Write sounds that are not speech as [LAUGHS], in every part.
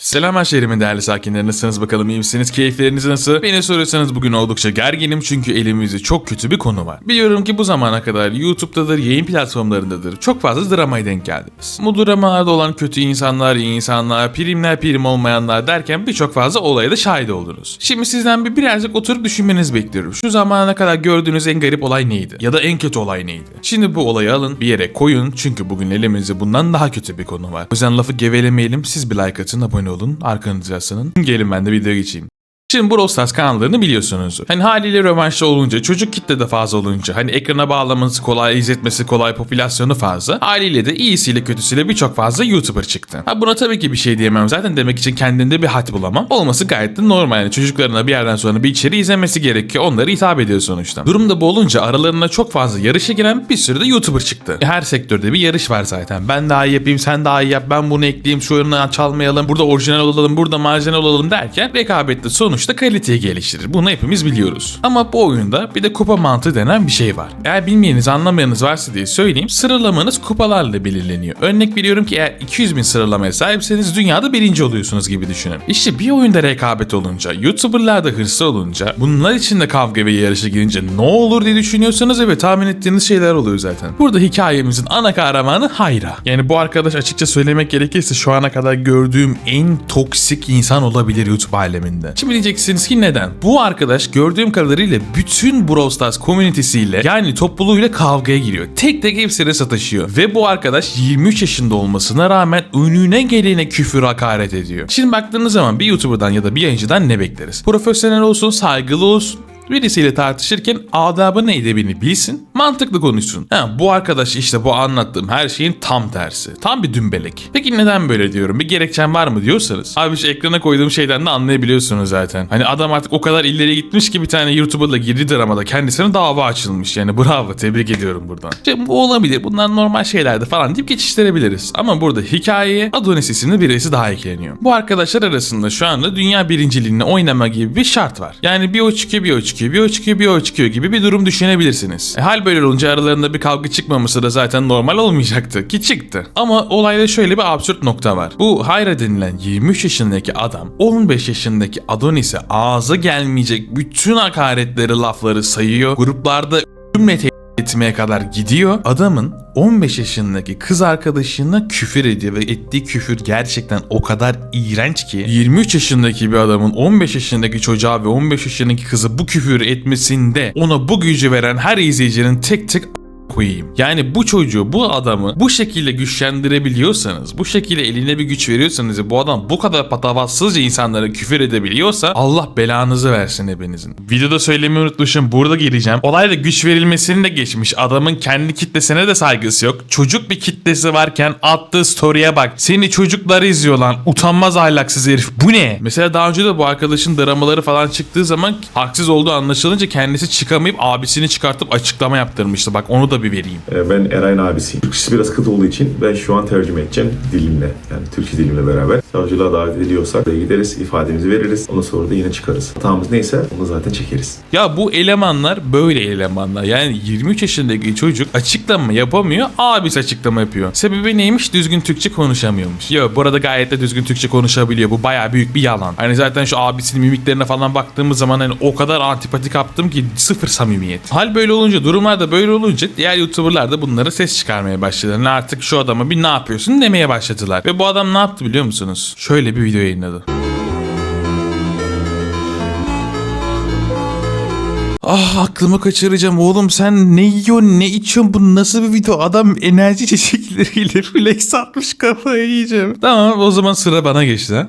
Selam şehrimin değerli sakinleri nasılsınız bakalım iyi misiniz? Keyifleriniz nasıl? Beni soruyorsanız bugün oldukça gerginim çünkü elimizde çok kötü bir konu var. Biliyorum ki bu zamana kadar YouTube'dadır, yayın platformlarındadır çok fazla dramaya denk geldiniz. Bu dramalarda olan kötü insanlar, iyi insanlar, primler, prim olmayanlar derken birçok fazla olaya da şahit oldunuz. Şimdi sizden bir birazcık oturup düşünmenizi bekliyorum. Şu zamana kadar gördüğünüz en garip olay neydi? Ya da en kötü olay neydi? Şimdi bu olayı alın bir yere koyun çünkü bugün elimizde bundan daha kötü bir konu var. O yüzden lafı gevelemeyelim siz bir like atın abone olun arkanızı yaslanın. Gelin ben de videoya geçeyim. Şimdi Brawl Stars kanallarını biliyorsunuzdur. Hani haliyle rövanşlı olunca, çocuk kitle de fazla olunca, hani ekrana bağlaması kolay, izletmesi kolay, popülasyonu fazla. Haliyle de iyisiyle kötüsüyle birçok fazla YouTuber çıktı. Ha buna tabii ki bir şey diyemem zaten demek için kendinde bir hat bulamam. Olması gayet de normal yani çocuklarına bir yerden sonra bir içeri izlemesi gerekiyor. Onları hitap ediyor sonuçta. Durumda bu olunca aralarına çok fazla yarışa giren bir sürü de YouTuber çıktı. E, Her sektörde bir yarış var zaten. Ben daha iyi yapayım, sen daha iyi yap, ben bunu ekleyeyim, şu ürünü çalmayalım, burada orijinal olalım, burada marjinal olalım derken rekabette sonuçta kaliteyi geliştirir. Bunu hepimiz biliyoruz. Ama bu oyunda bir de kupa mantığı denen bir şey var. Eğer bilmeyeniz anlamayanız varsa diye söyleyeyim. Sıralamanız kupalarla belirleniyor. Örnek veriyorum ki eğer 200 bin sıralamaya sahipseniz dünyada birinci oluyorsunuz gibi düşünün. İşte bir oyunda rekabet olunca, YouTuber'lar da hırslı olunca, bunlar için de kavga ve yarışa girince ne olur diye düşünüyorsanız evet tahmin ettiğiniz şeyler oluyor zaten. Burada hikayemizin ana kahramanı Hayra. Yani bu arkadaş açıkça söylemek gerekirse şu ana kadar gördüğüm en toksik insan olabilir YouTube aleminde. Şimdi diyeceksiniz ki neden? Bu arkadaş gördüğüm kadarıyla bütün Brawl Stars komünitesiyle yani topluluğuyla kavgaya giriyor. Tek tek hepsine sataşıyor. Ve bu arkadaş 23 yaşında olmasına rağmen önüne gelene küfür hakaret ediyor. Şimdi baktığınız zaman bir YouTuber'dan ya da bir yayıncıdan ne bekleriz? Profesyonel olsun, saygılı olsun, birisiyle tartışırken adabı ne edebini bilsin, mantıklı konuşsun. Ha, bu arkadaş işte bu anlattığım her şeyin tam tersi. Tam bir dümbelek. Peki neden böyle diyorum? Bir gerekçem var mı diyorsanız? Abi şu ekrana koyduğum şeyden de anlayabiliyorsunuz zaten. Hani adam artık o kadar ileri gitmiş ki bir tane YouTuber'la girdiği dramada kendisine dava açılmış. Yani bravo tebrik ediyorum buradan. İşte bu olabilir. Bunlar normal şeylerdi falan deyip geçiştirebiliriz. Ama burada hikayeye Adonis isimli birisi daha ekleniyor. Bu arkadaşlar arasında şu anda dünya birinciliğini oynama gibi bir şart var. Yani bir o çıkıyor bir o çıkıyor bir o çıkıyor bir o çıkıyor gibi bir durum düşünebilirsiniz. E, hal böyle olunca aralarında bir kavga çıkmaması da zaten normal olmayacaktı ki çıktı. Ama olayda şöyle bir absürt nokta var. Bu Hayra denilen 23 yaşındaki adam 15 yaşındaki Adonis'e ağza gelmeyecek bütün hakaretleri lafları sayıyor. Gruplarda [LAUGHS] cümle etmeye kadar gidiyor. Adamın 15 yaşındaki kız arkadaşına küfür ediyor ve ettiği küfür gerçekten o kadar iğrenç ki 23 yaşındaki bir adamın 15 yaşındaki çocuğa ve 15 yaşındaki kızı bu küfür etmesinde ona bu gücü veren her izleyicinin tek tek koyayım. Yani bu çocuğu, bu adamı bu şekilde güçlendirebiliyorsanız, bu şekilde eline bir güç veriyorsanız ve bu adam bu kadar patavatsızca insanlara küfür edebiliyorsa Allah belanızı versin hepinizin. Videoda söylemeyi unutmuşum. Burada gireceğim. Olayda güç verilmesini de geçmiş. Adamın kendi kitlesine de saygısı yok. Çocuk bir kitlesi varken attığı story'e bak. Seni çocuklar izliyor lan. Utanmaz ahlaksız herif. Bu ne? Mesela daha önce de bu arkadaşın dramaları falan çıktığı zaman haksız olduğu anlaşılınca kendisi çıkamayıp abisini çıkartıp açıklama yaptırmıştı. Bak onu da bir vereyim. Ee, Ben Eray'ın abisiyim. Türkçesi biraz kıt olduğu için ben şu an tercüme edeceğim dilimle. Yani Türkçe dilimle beraber. Savcılığa davet ediyorsak da gideriz, ifademizi veririz. Ondan sonra da yine çıkarız. Hatamız neyse onu zaten çekeriz. Ya bu elemanlar böyle elemanlar. Yani 23 yaşındaki çocuk açıklama yapamıyor. Abisi açıklama yapıyor. Sebebi neymiş? Düzgün Türkçe konuşamıyormuş. Yo bu arada gayet de düzgün Türkçe konuşabiliyor. Bu baya büyük bir yalan. Hani zaten şu abisinin mimiklerine falan baktığımız zaman hani o kadar antipati kaptım ki sıfır samimiyet. Hal böyle olunca durumlar da böyle olunca diğer YouTuber'lar da bunlara ses çıkarmaya başladılar. Yani artık şu adama bir ne yapıyorsun demeye başladılar. Ve bu adam ne yaptı biliyor musunuz? Şöyle bir video yayınladı. Ah aklımı kaçıracağım oğlum sen ne yiyorsun ne içiyorsun bu nasıl bir video adam enerji [LAUGHS] içecekleriyle flex atmış kafayı yiyeceğim. Tamam o zaman sıra bana geçti ha.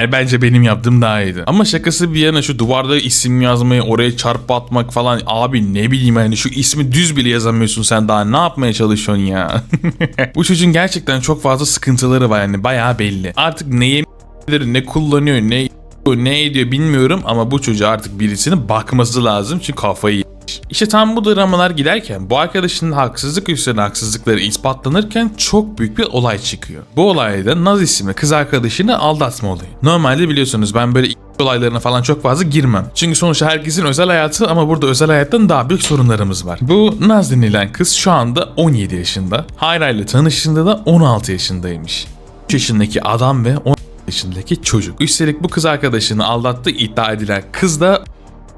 Yani bence benim yaptığım daha iyiydi. Ama şakası bir yana şu duvarda isim yazmayı oraya çarpı atmak falan abi ne bileyim hani şu ismi düz bile yazamıyorsun sen daha ne yapmaya çalışıyorsun ya. [LAUGHS] Bu çocuğun gerçekten çok fazla sıkıntıları var yani bayağı belli. Artık neye ne kullanıyor ne ne ediyor bilmiyorum ama bu çocuğa artık birisinin bakması lazım çünkü kafayı. İşte tam bu dramalar giderken bu arkadaşının haksızlık üstüne haksızlıkları ispatlanırken çok büyük bir olay çıkıyor. Bu olayda Naz isimli kız arkadaşını aldatma olayı. Normalde biliyorsunuz ben böyle olaylarına falan çok fazla girmem. Çünkü sonuçta herkesin özel hayatı ama burada özel hayattan daha büyük sorunlarımız var. Bu Naz denilen kız şu anda 17 yaşında. Hayra ile tanıştığında da 16 yaşındaymış. 3 yaşındaki adam ve 10 yaşındaki çocuk. Üstelik bu kız arkadaşını aldattığı iddia edilen kız da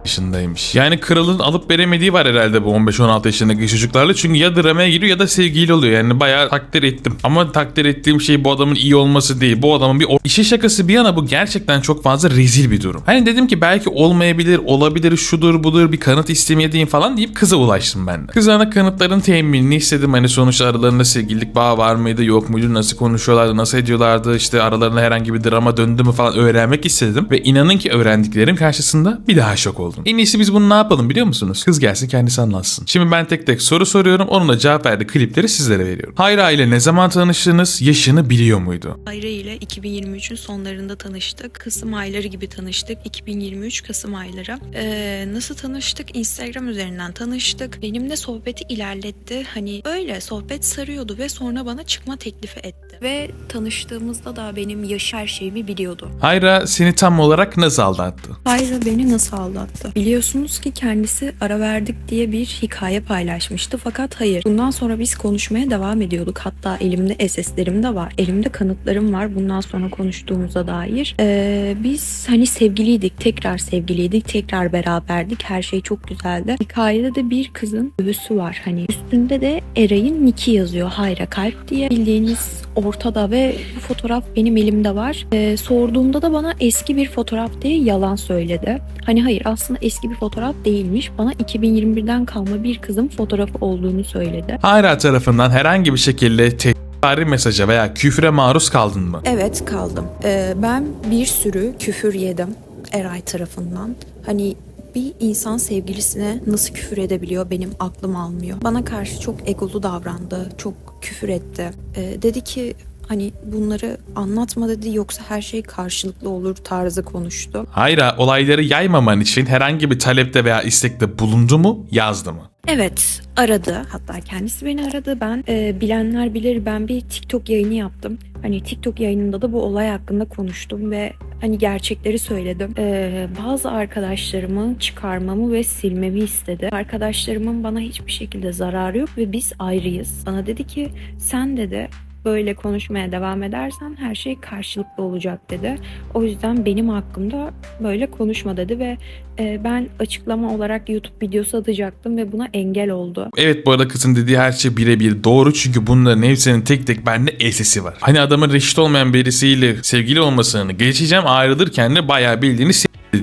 yaşındaymış. Yani kralın alıp veremediği var herhalde bu 15-16 yaşındaki çocuklarla. Çünkü ya dramaya giriyor ya da sevgili oluyor. Yani bayağı takdir ettim. Ama takdir ettiğim şey bu adamın iyi olması değil. Bu adamın bir işe şakası bir yana bu gerçekten çok fazla rezil bir durum. Hani dedim ki belki olmayabilir, olabilir, şudur budur bir kanıt istemediğim falan deyip kıza ulaştım ben de. Kızana kanıtların teminini istedim. Hani sonuçta aralarında sevgililik bağı var mıydı, yok muydu, nasıl konuşuyorlardı, nasıl ediyorlardı, işte aralarında herhangi bir drama döndü mü falan öğrenmek istedim. Ve inanın ki öğrendiklerim karşısında bir daha şok oldum. En iyisi biz bunu ne yapalım biliyor musunuz? Kız gelsin kendisi anlatsın. Şimdi ben tek tek soru soruyorum. Onun da cevap verdiği klipleri sizlere veriyorum. Hayra ile ne zaman tanıştınız? Yaşını biliyor muydu? Ayra ile 2023'ün sonlarında tanıştık. Kasım ayları gibi tanıştık. 2023 Kasım ayları. Ee, nasıl tanıştık? Instagram üzerinden tanıştık. Benimle sohbeti ilerletti. Hani öyle sohbet sarıyordu ve sonra bana çıkma teklifi etti. Ve tanıştığımızda da benim yaş her şeyimi biliyordu. Hayra seni tam olarak nasıl aldattı? Ayra beni nasıl aldattı? Biliyorsunuz ki kendisi ara verdik diye bir hikaye paylaşmıştı fakat hayır. Bundan sonra biz konuşmaya devam ediyorduk. Hatta elimde SS'lerim de var. Elimde kanıtlarım var bundan sonra konuştuğumuza dair. Ee, biz hani sevgiliydik. Tekrar sevgiliydik. Tekrar beraberdik. Her şey çok güzeldi. Hikayede de bir kızın göğüsü var. Hani üstünde de Eray'ın niki yazıyor. Hayra kalp diye. Bildiğiniz ortada ve bu fotoğraf benim elimde var. Ee, sorduğumda da bana eski bir fotoğraf diye yalan söyledi. Hani hayır aslında eski bir fotoğraf değilmiş. Bana 2021'den kalma bir kızın fotoğrafı olduğunu söyledi. Hayra tarafından herhangi bir şekilde tehdit mesaja veya küfre maruz kaldın mı? Evet kaldım. Ee, ben bir sürü küfür yedim Eray tarafından. Hani bir insan sevgilisine nasıl küfür edebiliyor benim aklım almıyor. Bana karşı çok egolu davrandı, çok küfür etti. Ee, dedi ki hani bunları anlatma dedi yoksa her şey karşılıklı olur tarzı konuştu. Hayra olayları yaymaman için herhangi bir talepte veya istekte bulundu mu, yazdı mı? Evet aradı hatta kendisi beni aradı ben e, bilenler bilir ben bir TikTok yayını yaptım. Hani TikTok yayınında da bu olay hakkında konuştum ve hani gerçekleri söyledim. E, bazı arkadaşlarımı çıkarmamı ve silmemi istedi. Arkadaşlarımın bana hiçbir şekilde zararı yok ve biz ayrıyız. Bana dedi ki sen dedi böyle konuşmaya devam edersen her şey karşılıklı olacak dedi. O yüzden benim hakkımda böyle konuşma dedi ve e, ben açıklama olarak YouTube videosu atacaktım ve buna engel oldu. Evet bu arada kızın dediği her şey birebir doğru çünkü bunların hepsinin tek tek bende esesi var. Hani adamın reşit olmayan birisiyle sevgili olmasını geçeceğim ayrılırken de bayağı bildiğini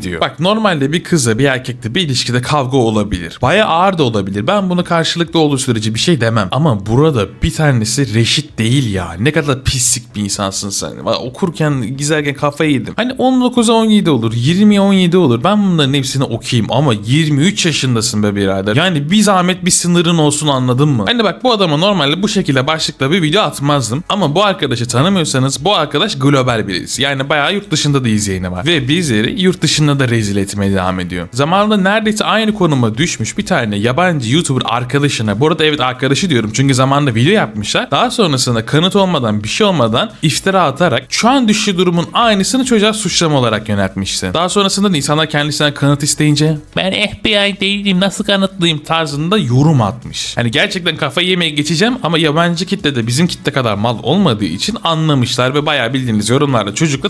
diyor. Bak normalde bir kızla bir erkekle bir ilişkide kavga olabilir. Bayağı ağır da olabilir. Ben bunu karşılıklı olduğu sürece bir şey demem. Ama burada bir tanesi reşit değil ya. Ne kadar pislik bir insansın sen. Okurken gizlerken kafayı yedim. Hani 19'a 17 olur. 20'ye 17 olur. Ben bunların hepsini okuyayım ama 23 yaşındasın be birader. Yani bir zahmet bir sınırın olsun anladın mı? Hani bak bu adama normalde bu şekilde başlıkla bir video atmazdım. Ama bu arkadaşı tanımıyorsanız bu arkadaş global birisi. Yani bayağı yurt dışında da izleyeni var. Ve bizleri yurt dışında da rezil etmeye devam ediyor. Zamanında neredeyse aynı konuma düşmüş bir tane yabancı YouTuber arkadaşına. Bu arada evet arkadaşı diyorum çünkü zamanında video yapmışlar. Daha sonrasında kanıt olmadan bir şey olmadan iftira atarak şu an düştüğü durumun aynısını çocuğa suçlama olarak yöneltmişti. Daha sonrasında da insanlar kendisine kanıt isteyince ben FBI değilim nasıl kanıtlayayım tarzında yorum atmış. Hani gerçekten kafayı yemeye geçeceğim ama yabancı kitle de bizim kitle kadar mal olmadığı için anlamışlar ve bayağı bildiğiniz yorumlarda çocukla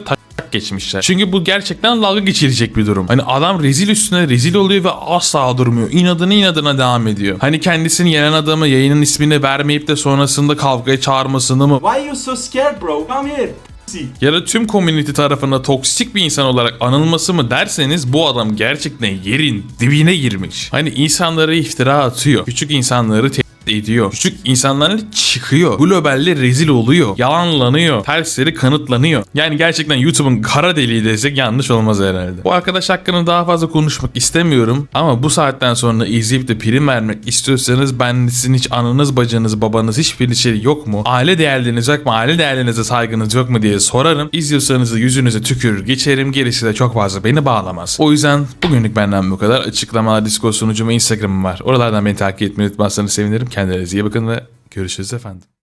geçmişler. Çünkü bu gerçekten dalga geçirecek bir durum. Hani adam rezil üstüne rezil oluyor ve asla durmuyor. İnadına inadına devam ediyor. Hani kendisini yenen adamı yayının ismini vermeyip de sonrasında kavgaya çağırmasını mı Why you so scared, bro? Come here. Ya da tüm community tarafından toksik bir insan olarak anılması mı derseniz bu adam gerçekten yerin dibine girmiş. Hani insanlara iftira atıyor. Küçük insanları tehdit ediyor. Küçük insanlarla çıkıyor. Globalde rezil oluyor. Yalanlanıyor. Tersleri kanıtlanıyor. Yani gerçekten YouTube'un kara deliği desek yanlış olmaz herhalde. Bu arkadaş hakkında daha fazla konuşmak istemiyorum. Ama bu saatten sonra izleyip de prim vermek istiyorsanız ben sizin hiç ananız, bacınız, babanız hiçbir şey yok mu? Aile değerleriniz yok mu? Aile değerlerinize saygınız yok mu diye sorarım. İzliyorsanız yüzünüze tükürür geçerim. Gerisi de çok fazla beni bağlamaz. O yüzden bugünlük benden bu kadar. Açıklamalar, Discord sunucum Instagram'ım var. Oralardan beni takip etmeyi unutmazsanız sevinirim. Kendinize iyi bakın ve görüşürüz efendim.